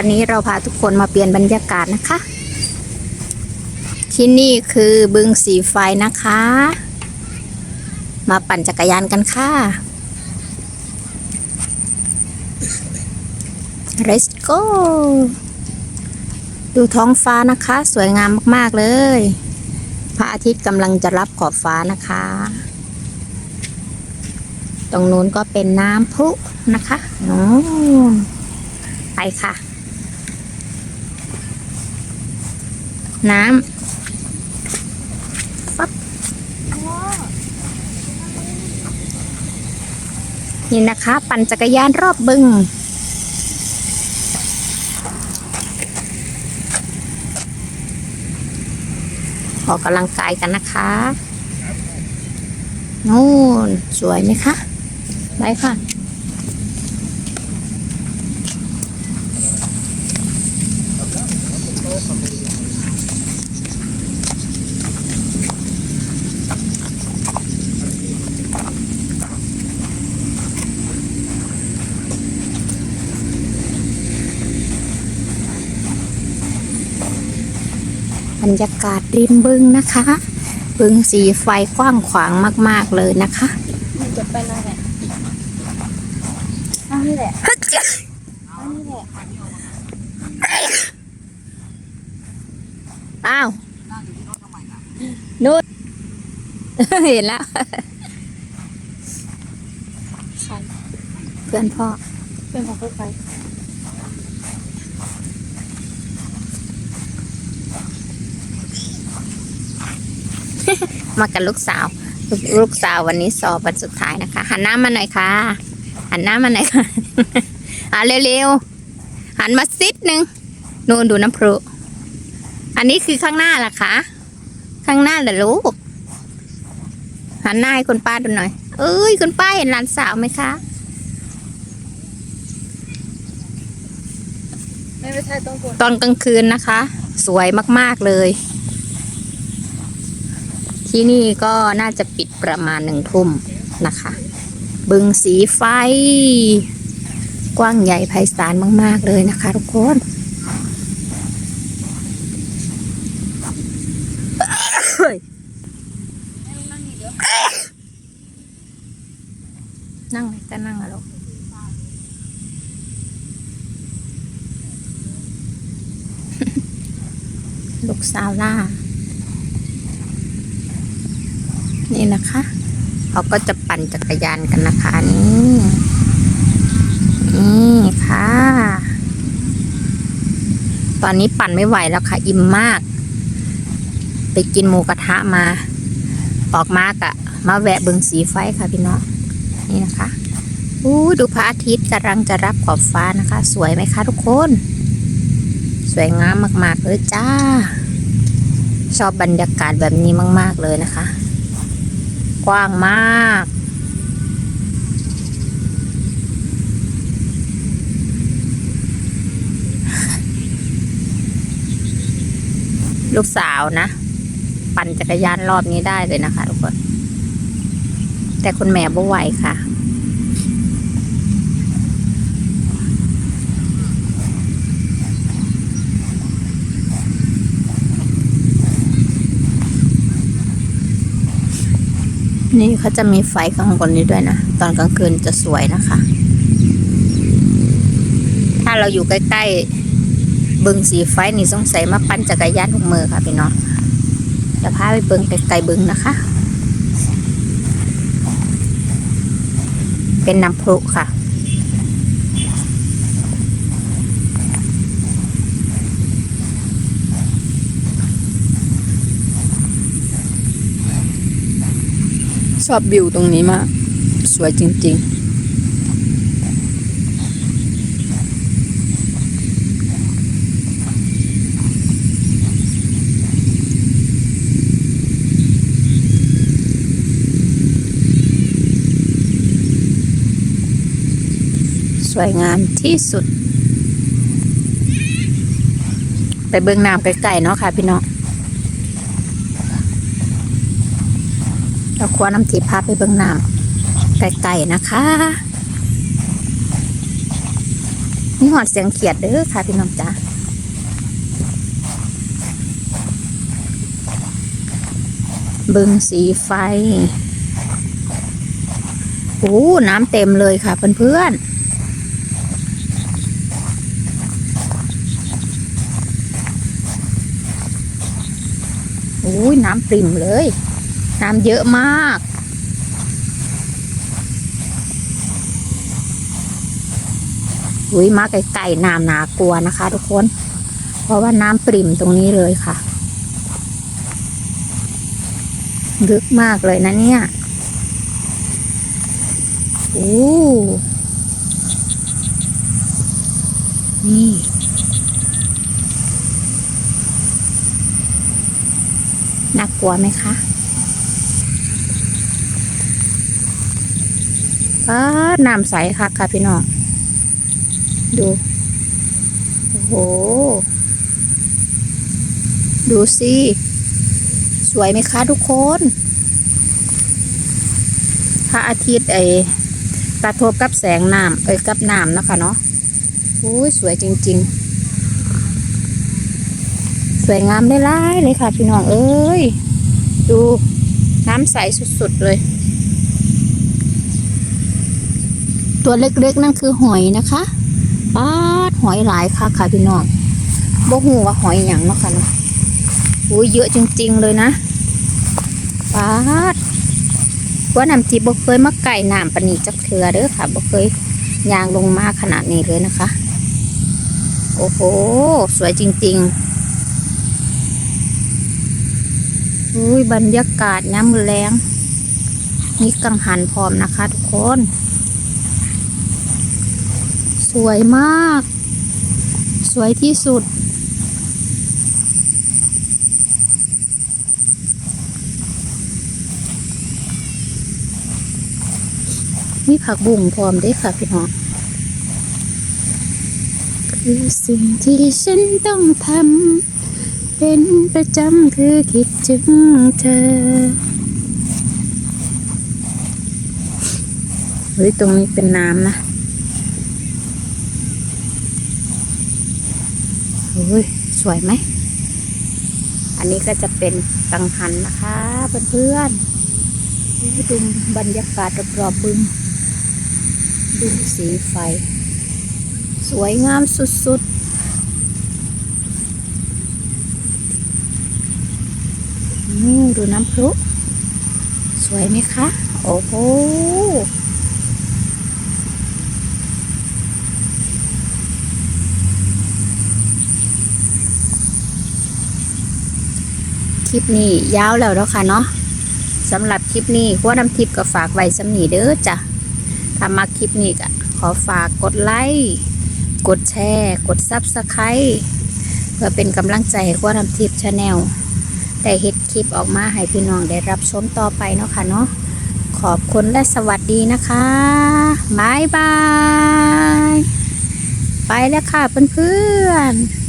วันนี้เราพาทุกคนมาเปลี่ยนบรรยากาศนะคะ ที่นี่คือบึงสีไฟนะคะ มาปั่นจักรยานกันค่ะ Let's go ดูท้องฟ้านะคะ สวยงามมากๆเลย พระอาทิตย์กำลังจะรับขอบฟ้านะคะ ตรงนู้นก็เป็นน้ำพุนะคะนู้นไปค่ะ น้ำฟับนี่นะคะ ปั่นจักรยานรอบบึง ออกกำลังกายกันนะคะนู่นสวยไหมคะ ได้ค่ะ รรยากาศริมบึงนะคะ บึงสีไฟกว้างขวางมาก ๆเลยนะคะมันจะเป็นอะไรเอานี่แหละเอานี่แหละอ้าวนู่นเห็นแล้วใครเพื่อนพ่อเป็นของใคร มากับลูกสาวลูกลูกสาววันนี้สอบวันสุดท้ายนะคะ หันหน้ามาหน่อยค่ะ หันหน้ามาหน่อยค่ะอะเร็วๆ หันมาซิดหนึ่งนู่นดูน้ำพรุอันนี้คือข้างหน้าล่ะคะข้างหน้าเหรอลูก หันหน้าให้คุณป้าดูหน่อย เอ้ยคุณป้าเห็นหลานสาวไหมคะไม่ไม่ใช่ต้องกดตอนกลางคืนนะคะ สวยมากๆเลย ที่นี่ก็น่าจะปิดประมาณหนึ่งทุ่มนะคะ บึงสีไฟ กว้างใหญ่ไพศาลมาก ๆ เลยนะคะทุกคนนั่งเลยก็นั่งอะลูกลูกสาวล่า นี่นะคะเขาก็จะปั่นจักรยานกันนะคะนี่นี่ค่ะ ตอนนี้ปั่นไม่ไหวแล้วค่ะ อิ่มมาก ไปกินหมูกระทะมา ออกมากะมาแวะบึงสีไฟค่ะพี่น้องนี่นะคะอู้ดูพระอาทิตย์กำลังจะรับขอบฟ้านะคะ สวยไหมคะทุกคน สวยงามมาก ๆ เลยจ้า ชอบบรรยากาศแบบนี้มาก ๆ เลยนะคะ กว้างมาก ลูกสาวนะ ปั่นจักรยานรอบนี้ได้เลยนะคะทุกคน แต่คุณแม่บ่ไหวค่ะ นี่เขาจะมีไฟข้างบนนี้ด้วยนะ ตอนกลางคืนจะสวยนะคะ ถ้าเราอยู่ใกล้ๆ บึงสีไฟนี่สงสัยมาปั่นจักรยานทุกมือค่ะพี่น้องจะพาไปเบิงไกลๆบึงนะคะ เป็นน้ำพุค่ะ ชอบวิวตรงนี้มาก สวยจริงๆสวยงามที่สุด ไปเบื้องน้ำไกลๆเนาะค่ะพี่น้อง เราคว้าน้ำทิพย์พาไปเบื้องน้ำไกลๆนะคะมีหอดเสียงเขียดเด้อค่ะพี่น้องจ้าบึงสีไฟโอ้น้ำเต็มเลยค่ะเพื่อนๆโอ้ยน้ำปริ่มเลย น้ำเยอะมาก อุ้ยมาไกลๆน้ำหนากลัวนะคะทุกคน เพราะว่าน้ำปริ่มตรงนี้เลยค่ะ ลึกมากเลยนะเนี่ยโอ้นี่น่ากลัวไหมคะ ป้าน้ำใสค่ะค่ะพี่น้อง ดู โอ้โห ดูสิ สวยไหมคะทุกคน พระอาทิตย์ไอกระทบกับแสงน้ำเอ้ยกับน้ำนะคะเนาะโอ้ยสวยจริง ๆ สวยงามได้หลายเลยค่ะพี่น้องเอ้ย ดูน้ำใสสุด ๆ เลย ตัวเล็กๆ นั่นคือหอยนะคะป้าดหอยหลายค่ะค่ะพี่น้องบ่หูว่าหอยอย่างเนาะค่ะเนาะโอ้ยเยอะจริง ๆ เลยนะป้าดว่าน้ำทิพย์บ่เคยมาไก่น้ำปานนีจักเทือเด้อค่ะบ่เคยยางลงมาขนาดนี้เลยนะคะ โอ้โห สวยจริงๆอุ้ยบรรยากาศย้ำมือแรงมีกังหันพร้อมนะคะทุกคน วยมาก สวยที่สุด มีผักบุ้งพร้อมเด้ค่ะพี่น้องคือสิ่งที่ฉันต้องทำเป็นประจำคือคิดถึงเธอ เฮ้ย ตรงนี้เป็นน้ำนะ อ้ยสวยไหม อันนี้ก็จะเป็นกังหันนะคะเพื่อนๆดูบรรยากาศรอบๆบึงดูสีไฟ สวยงามสุดๆ นี่ดูน้ำพลุ สวยไหมคะ โอ้โห ลิปนี้ยาวแล้วแล้วค่ะเนาะสำหรับคลิปนี้ขั้วน้ำทิพย์ก็ฝากไว้สำนีเด้อจ้ะถ้ามาคลิปนี้ก็ขอฝากกดไลค์กดแชร์ กดซับสไครต์เพื่อเป็นกำลังใจให้ขั้วทำทิพย์ชาแนลได้เฮ็ดคลิปออกมาให้พี่น้องได้รับชมต่อไปเนาะค่ะเนาะขอบคุณและสวัสดีนะคะบายบาย ไปแล้วค่ะเพื่อนๆ